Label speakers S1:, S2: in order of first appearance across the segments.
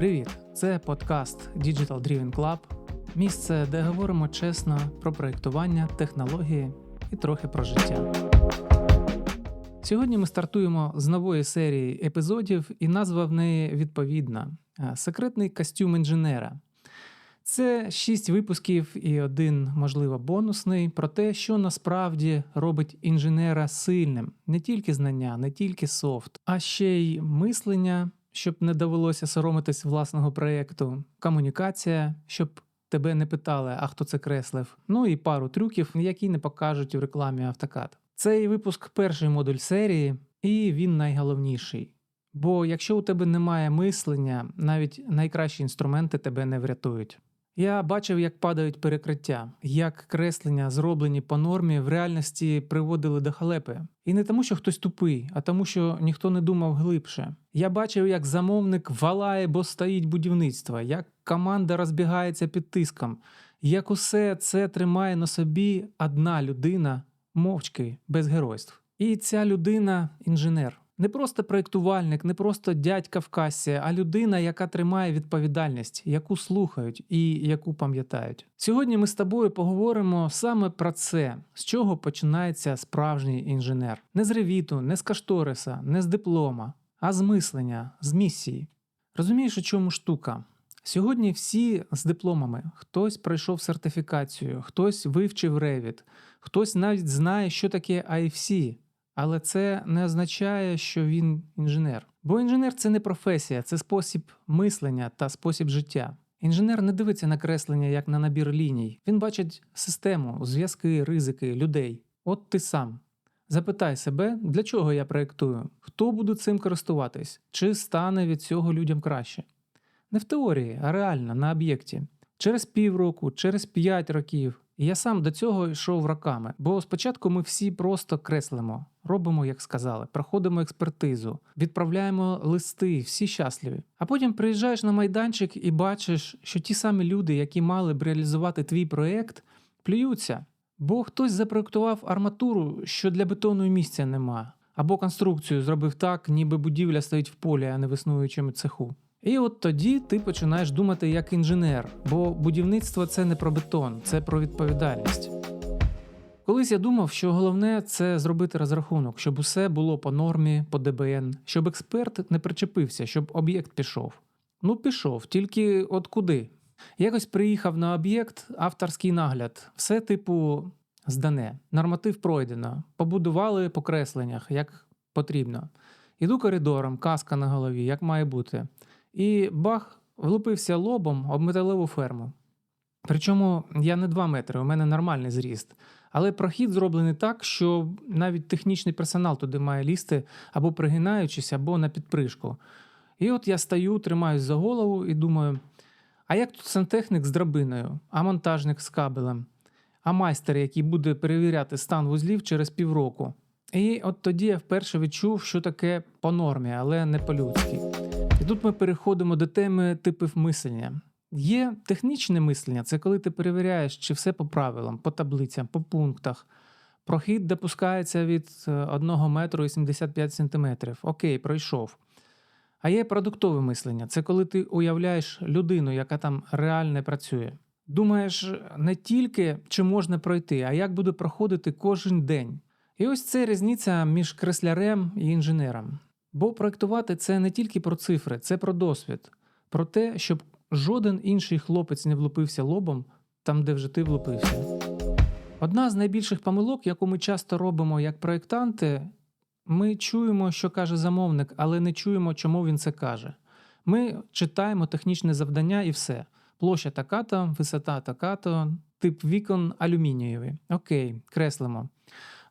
S1: Привіт! Це подкаст Digital Driven Club, місце, де говоримо чесно про проєктування, технології і трохи про життя. Сьогодні ми стартуємо з нової серії епізодів, і назва в неї відповідна: е, Секретний костюм інженера. Це шість випусків і один, можливо, бонусний про те, що насправді робить інженера сильним, не тільки знання, не тільки софт, а ще й мислення, щоб не довелося соромитись власного проєкту, комунікація, щоб тебе не питали, а хто це креслив. Ну і пару трюків, які не покажуть в рекламі автокад. Цей випуск перший модуль серії, і він найголовніший. Бо якщо у тебе немає мислення, навіть найкращі інструменти тебе не врятують. Я бачив, як падають перекриття, як креслення, зроблені по нормі, в реальності приводили до халепи. І не тому, що хтось тупий, а тому, що ніхто не думав глибше. Я бачив, як замовник валає, бо стоїть будівництво, як команда розбігається під тиском, як усе це тримає на собі одна людина мовчки без геройств. І ця людина інженер. Не просто проєктувальник, не просто дядька в касі, а людина, яка тримає відповідальність, яку слухають і яку пам'ятають. Сьогодні ми з тобою поговоримо саме про це, з чого починається справжній інженер. Не з ревіту, не з кашториса, не з диплома, а з мислення, з місії. Розумієш, у чому штука? Сьогодні всі з дипломами. Хтось пройшов сертифікацію, хтось вивчив Revit, хтось навіть знає, що таке IFC, але це не означає, що він інженер. Бо інженер це не професія, це спосіб мислення та спосіб життя. Інженер не дивиться на креслення як на набір ліній. Він бачить систему, зв'язки, ризики, людей. От ти сам. Запитай себе, для чого я проєктую, хто буде цим користуватись, чи стане від цього людям краще. Не в теорії, а реально на об'єкті. Через півроку, через п'ять років. І я сам до цього йшов роками. Бо спочатку ми всі просто креслимо, робимо, як сказали, проходимо експертизу, відправляємо листи, всі щасливі. А потім приїжджаєш на майданчик і бачиш, що ті самі люди, які мали б реалізувати твій проєкт, плюються. Бо хтось запроектував арматуру, що для бетону місця нема, або конструкцію зробив так, ніби будівля стоїть в полі, а не в існуючому цеху. І от тоді ти починаєш думати як інженер, бо будівництво це не про бетон, це про відповідальність. Колись я думав, що головне це зробити розрахунок, щоб усе було по нормі, по ДБН, щоб експерт не причепився, щоб об'єкт пішов. Ну, пішов, тільки от куди? Якось приїхав на об'єкт, авторський нагляд, все типу здане, норматив пройдено, побудували по кресленнях, як потрібно. Іду коридором, каска на голові, як має бути. І бах влупився лобом об металеву ферму. Причому я не 2 метри, у мене нормальний зріст. Але прохід зроблений так, що навіть технічний персонал туди має лізти або пригинаючись, або на підпришку. І от я стою, тримаюсь за голову і думаю: а як тут сантехнік з драбиною, а монтажник з кабелем, а майстер, який буде перевіряти стан вузлів через півроку. І от тоді я вперше відчув, що таке по нормі, але не по-людськи. Тут ми переходимо до теми типів мислення. Є технічне мислення, це коли ти перевіряєш, чи все по правилам, по таблицям, по пунктах. Прохід допускається від 1 метру і 75 сантиметрів. Окей, пройшов. А є продуктове мислення це коли ти уявляєш людину, яка там реально працює. Думаєш не тільки чи можна пройти, а як буде проходити кожен день. І ось це різниця між креслярем і інженером. Бо проектувати це не тільки про цифри, це про досвід, про те, щоб жоден інший хлопець не влупився лобом там, де вже ти влупився. Одна з найбільших помилок, яку ми часто робимо як проєктанти, ми чуємо, що каже замовник, але не чуємо, чому він це каже. Ми читаємо технічне завдання і все. Площа така-то, висота така-то, тип вікон алюмінієвий. Окей, креслимо.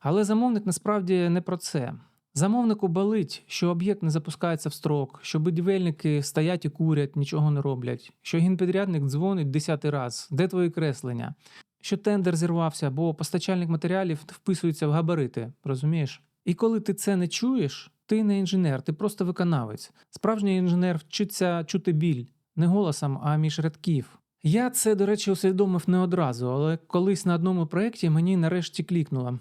S1: Але замовник насправді не про це. Замовнику болить, що об'єкт не запускається в строк, що будівельники стоять і курять, нічого не роблять, що генпідрядник дзвонить десятий раз, де твої креслення, що тендер зірвався, бо постачальник матеріалів вписується в габарити, розумієш? І коли ти це не чуєш, ти не інженер, ти просто виконавець. Справжній інженер вчиться чути біль не голосом, а між рядків. Я це, до речі, усвідомив не одразу, але колись на одному проєкті мені нарешті клікнуло.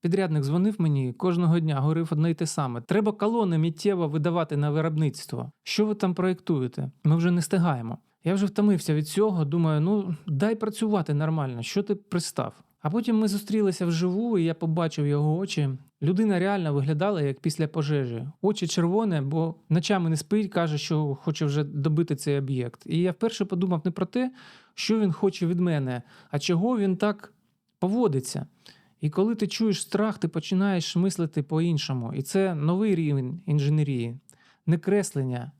S1: Підрядник дзвонив мені кожного дня, говорив одне й те саме. Треба колони миттєво видавати на виробництво. Що ви там проєктуєте? Ми вже не стигаємо. Я вже втомився від цього. Думаю, ну дай працювати нормально. Що ти пристав? А потім ми зустрілися вживу, і я побачив його очі. Людина реально виглядала як після пожежі. Очі червоні, бо ночами не спить, каже, що хоче вже добити цей об'єкт. І я вперше подумав не про те, що він хоче від мене, а чого він так поводиться. І коли ти чуєш страх, ти починаєш мислити по-іншому. І це новий рівень інженерії, не креслення,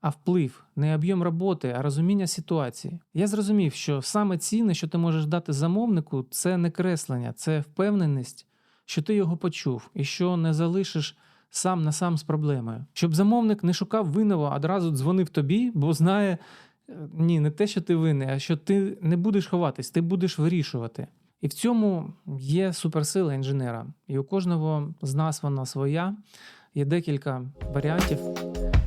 S1: а вплив, не об'єм роботи, а розуміння ситуації. Я зрозумів, що саме цінне, що ти можеш дати замовнику, це не креслення, це впевненість, що ти його почув і що не залишиш сам на сам з проблемою. Щоб замовник не шукав винного, а одразу дзвонив тобі, бо знає. е, Ні, не те, що ти винний, а що ти не будеш ховатись, ти будеш вирішувати. І в цьому є суперсила інженера. І у кожного з нас вона своя. Є декілька варіантів.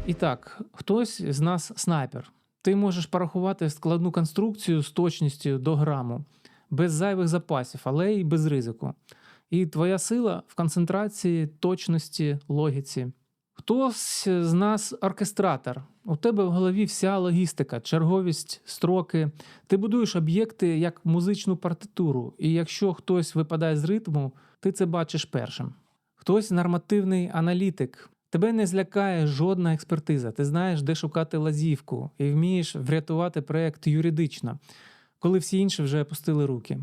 S1: І так, хтось з нас снайпер. Ти можеш порахувати складну конструкцію з точністю до граму, без зайвих запасів, але й без ризику. І твоя сила в концентрації, точності, логіці. Хтось з нас оркестратор. У тебе в голові вся логістика, черговість, строки. Ти будуєш об'єкти як музичну партитуру, і якщо хтось випадає з ритму, ти це бачиш першим. Хтось нормативний аналітик. Тебе не злякає жодна експертиза. Ти знаєш, де шукати лазівку, і вмієш врятувати проект юридично, коли всі інші вже опустили руки.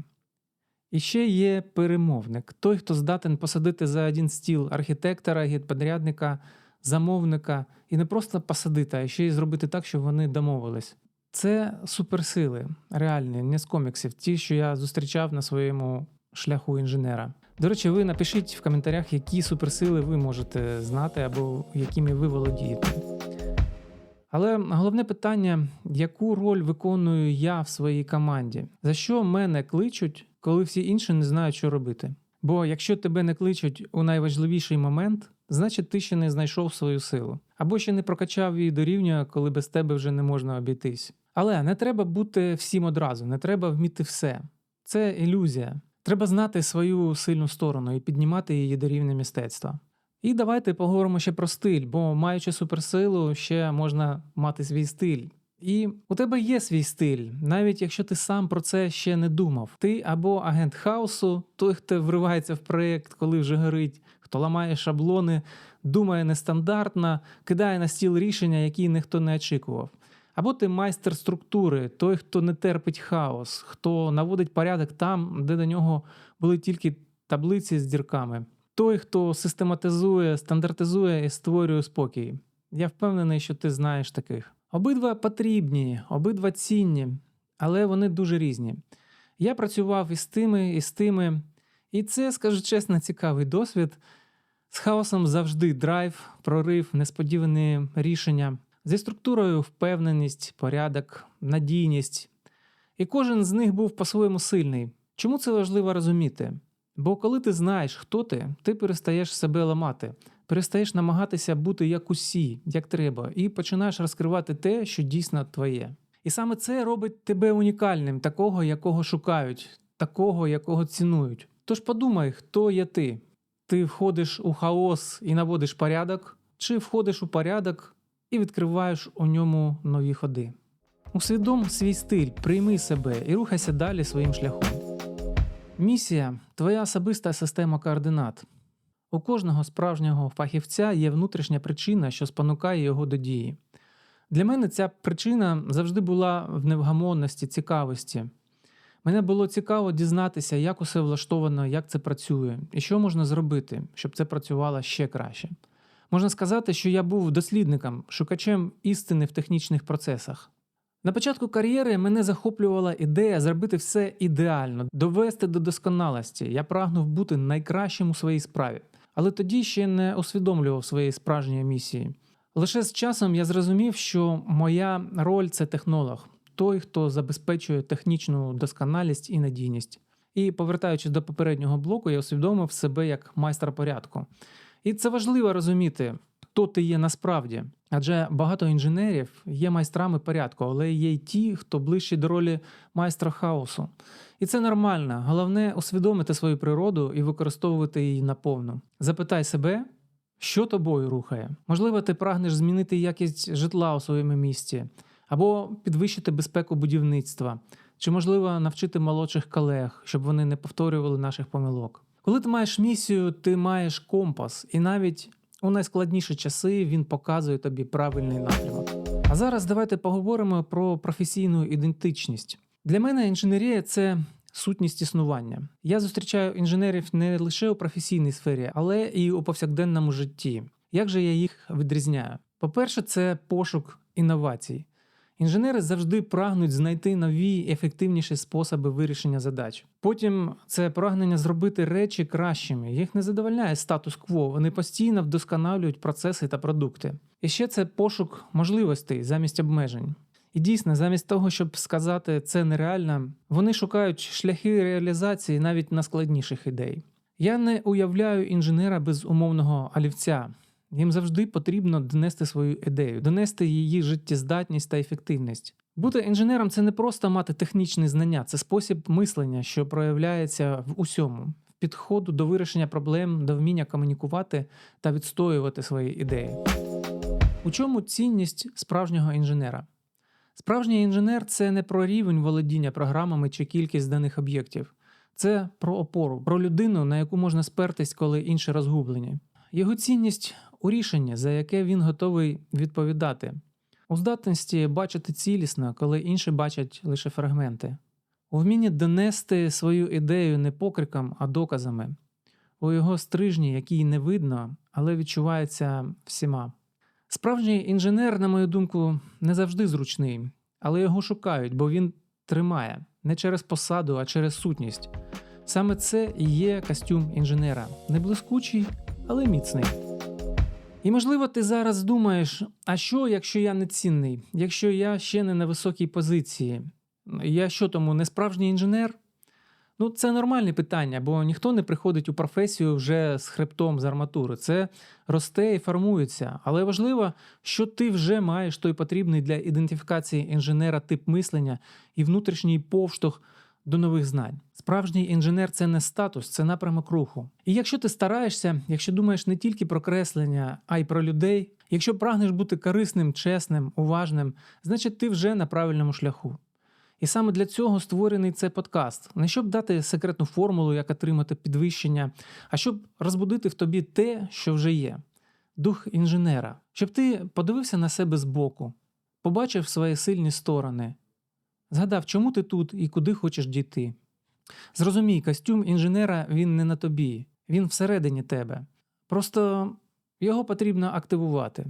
S1: І ще є перемовник, той, хто здатен посадити за один стіл архітектора, гідподрядника, замовника, і не просто посадити, а ще й зробити так, щоб вони домовились. Це суперсили, реальні, не з коміксів, ті, що я зустрічав на своєму шляху інженера. До речі, ви напишіть в коментарях, які суперсили ви можете знати або якими ви володієте. Але головне питання: яку роль виконую я в своїй команді? За що мене кличуть, коли всі інші не знають, що робити? Бо якщо тебе не кличуть у найважливіший момент, значить ти ще не знайшов свою силу, або ще не прокачав її до рівня, коли без тебе вже не можна обійтись. Але не треба бути всім одразу, не треба вміти все. Це ілюзія. Треба знати свою сильну сторону і піднімати її до рівня мистецтва. І давайте поговоримо ще про стиль, бо маючи суперсилу, ще можна мати свій стиль. І у тебе є свій стиль, навіть якщо ти сам про це ще не думав. Ти або агент хаосу, той, хто вривається в проєкт, коли вже горить, хто ламає шаблони, думає нестандартно, кидає на стіл рішення, які ніхто не очікував. Або ти майстер структури, той, хто не терпить хаос, хто наводить порядок там, де до нього були тільки таблиці з дірками. Той, хто систематизує, стандартизує і створює спокій. Я впевнений, що ти знаєш таких. Обидва потрібні, обидва цінні, але вони дуже різні. Я працював із тими, і з тими, і це, скажу чесно, цікавий досвід. З хаосом завжди драйв, прорив, несподівані рішення. Зі структурою впевненість, порядок, надійність. І кожен з них був по-своєму сильний. Чому це важливо розуміти? Бо коли ти знаєш, хто ти, ти перестаєш себе ламати, перестаєш намагатися бути як усі, як треба, і починаєш розкривати те, що дійсно твоє. І саме це робить тебе унікальним, такого, якого шукають, такого, якого цінують. Тож подумай, хто є ти. Ти входиш у хаос і наводиш порядок, чи входиш у порядок і відкриваєш у ньому нові ходи. Усвідом свій стиль, прийми себе і рухайся далі своїм шляхом. Місія твоя особиста система координат. У кожного справжнього фахівця є внутрішня причина, що спонукає його до дії. Для мене ця причина завжди була в невгамонності, цікавості. Мене було цікаво дізнатися, як усе влаштовано, як це працює, і що можна зробити, щоб це працювало ще краще. Можна сказати, що я був дослідником, шукачем істини в технічних процесах. На початку кар'єри мене захоплювала ідея зробити все ідеально, довести до досконалості. Я прагнув бути найкращим у своїй справі, але тоді ще не усвідомлював своєї справжньої місії. Лише з часом я зрозумів, що моя роль це технолог, той, хто забезпечує технічну досконалість і надійність. І повертаючись до попереднього блоку, я усвідомив себе як майстра порядку. І це важливо розуміти. Хто ти є насправді. Адже багато інженерів є майстрами порядку, але є й ті, хто ближче до ролі майстра хаосу. І це нормально. Головне усвідомити свою природу і використовувати її наповну. Запитай себе, що тобою рухає. Можливо, ти прагнеш змінити якість житла у своєму місті, або підвищити безпеку будівництва, чи, можливо, навчити молодших колег, щоб вони не повторювали наших помилок. Коли ти маєш місію, ти маєш компас, і навіть у найскладніші часи він показує тобі правильний напрямок. А зараз давайте поговоримо про професійну ідентичність. Для мене інженерія це сутність існування. Я зустрічаю інженерів не лише у професійній сфері, але і у повсякденному житті. Як же я їх відрізняю? По-перше, це пошук інновацій. Інженери завжди прагнуть знайти нові ефективніші способи вирішення задач. Потім це прагнення зробити речі кращими. Їх не задовольняє статус-кво. Вони постійно вдосконалюють процеси та продукти. І ще це пошук можливостей замість обмежень. І дійсно, замість того, щоб сказати це нереально, вони шукають шляхи реалізації навіть найскладніших ідей. Я не уявляю інженера без умовного олівця. Їм завжди потрібно донести свою ідею, донести її життєздатність та ефективність. Бути інженером це не просто мати технічні знання, це спосіб мислення, що проявляється в усьому, в підходу до вирішення проблем, до вміння комунікувати та відстоювати свої ідеї. У чому цінність справжнього інженера? Справжній інженер це не про рівень володіння програмами чи кількість даних об'єктів. Це про опору, про людину, на яку можна спертись, коли інші розгублені. Його цінність у рішенні, за яке він готовий відповідати, у здатності бачити цілісно, коли інші бачать лише фрагменти, у вмінні донести свою ідею не покриком, а доказами, у його стрижні, який не видно, але відчувається всіма. Справжній інженер, на мою думку, не завжди зручний, але його шукають, бо він тримає не через посаду, а через сутність. Саме це і є костюм інженера, не блискучий, але міцний. І можливо, ти зараз думаєш: а що, якщо я не цінний, якщо я ще не на високій позиції? Я що тому не справжній інженер? Ну, це нормальне питання, бо ніхто не приходить у професію вже з хребтом з арматури. Це росте і формується. Але важливо, що ти вже маєш той потрібний для ідентифікації інженера тип мислення і внутрішній повштовх до нових знань. Справжній інженер це не статус, це напрямок руху. І якщо ти стараєшся, якщо думаєш не тільки про креслення, а й про людей, якщо прагнеш бути корисним, чесним, уважним, значить ти вже на правильному шляху. І саме для цього створений цей подкаст, не щоб дати секретну формулу, як отримати підвищення, а щоб розбудити в тобі те, що вже є дух інженера, щоб ти подивився на себе збоку, побачив свої сильні сторони, згадав, чому ти тут і куди хочеш дійти. Зрозумій, костюм інженера він не на тобі, він всередині тебе. Просто його потрібно активувати.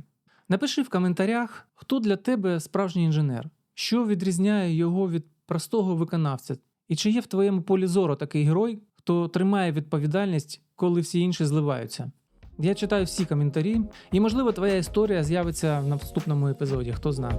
S1: Напиши в коментарях, хто для тебе справжній інженер, що відрізняє його від простого виконавця, і чи є в твоєму полі зору такий герой, хто тримає відповідальність, коли всі інші зливаються. Я читаю всі коментарі, і, можливо, твоя історія з'явиться в наступному епізоді, хто знає.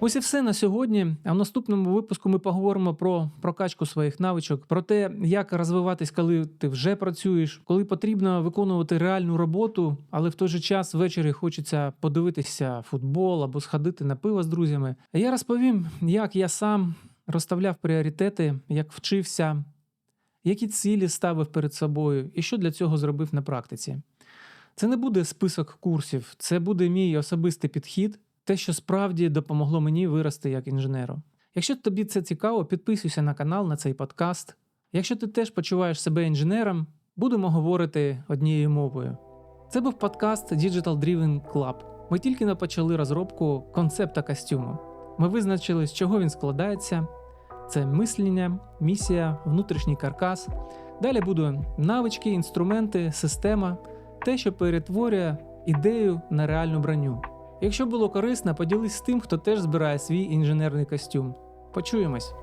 S1: Ось і все на сьогодні. А в наступному випуску ми поговоримо про прокачку своїх навичок, про те, як розвиватись, коли ти вже працюєш, коли потрібно виконувати реальну роботу, але в той же час ввечері хочеться подивитися футбол або сходити на пиво з друзями. Я розповім, як я сам розставляв пріоритети, як вчився, які цілі ставив перед собою, і що для цього зробив на практиці. Це не буде список курсів, це буде мій особистий підхід те, що справді допомогло мені вирости як інженеру. Якщо тобі це цікаво, підписуйся на канал на цей подкаст. Якщо ти теж почуваєш себе інженером, будемо говорити однією мовою. Це був подкаст Digital Driven Club. Ми тільки не почали розробку концепта костюму. Ми визначили, з чого він складається: це мислення, місія, внутрішній каркас. Далі будуть навички, інструменти, система, те, що перетворює ідею на реальну броню. Якщо було корисно, поділись з тим, хто теж збирає свій інженерний костюм. Почуємось!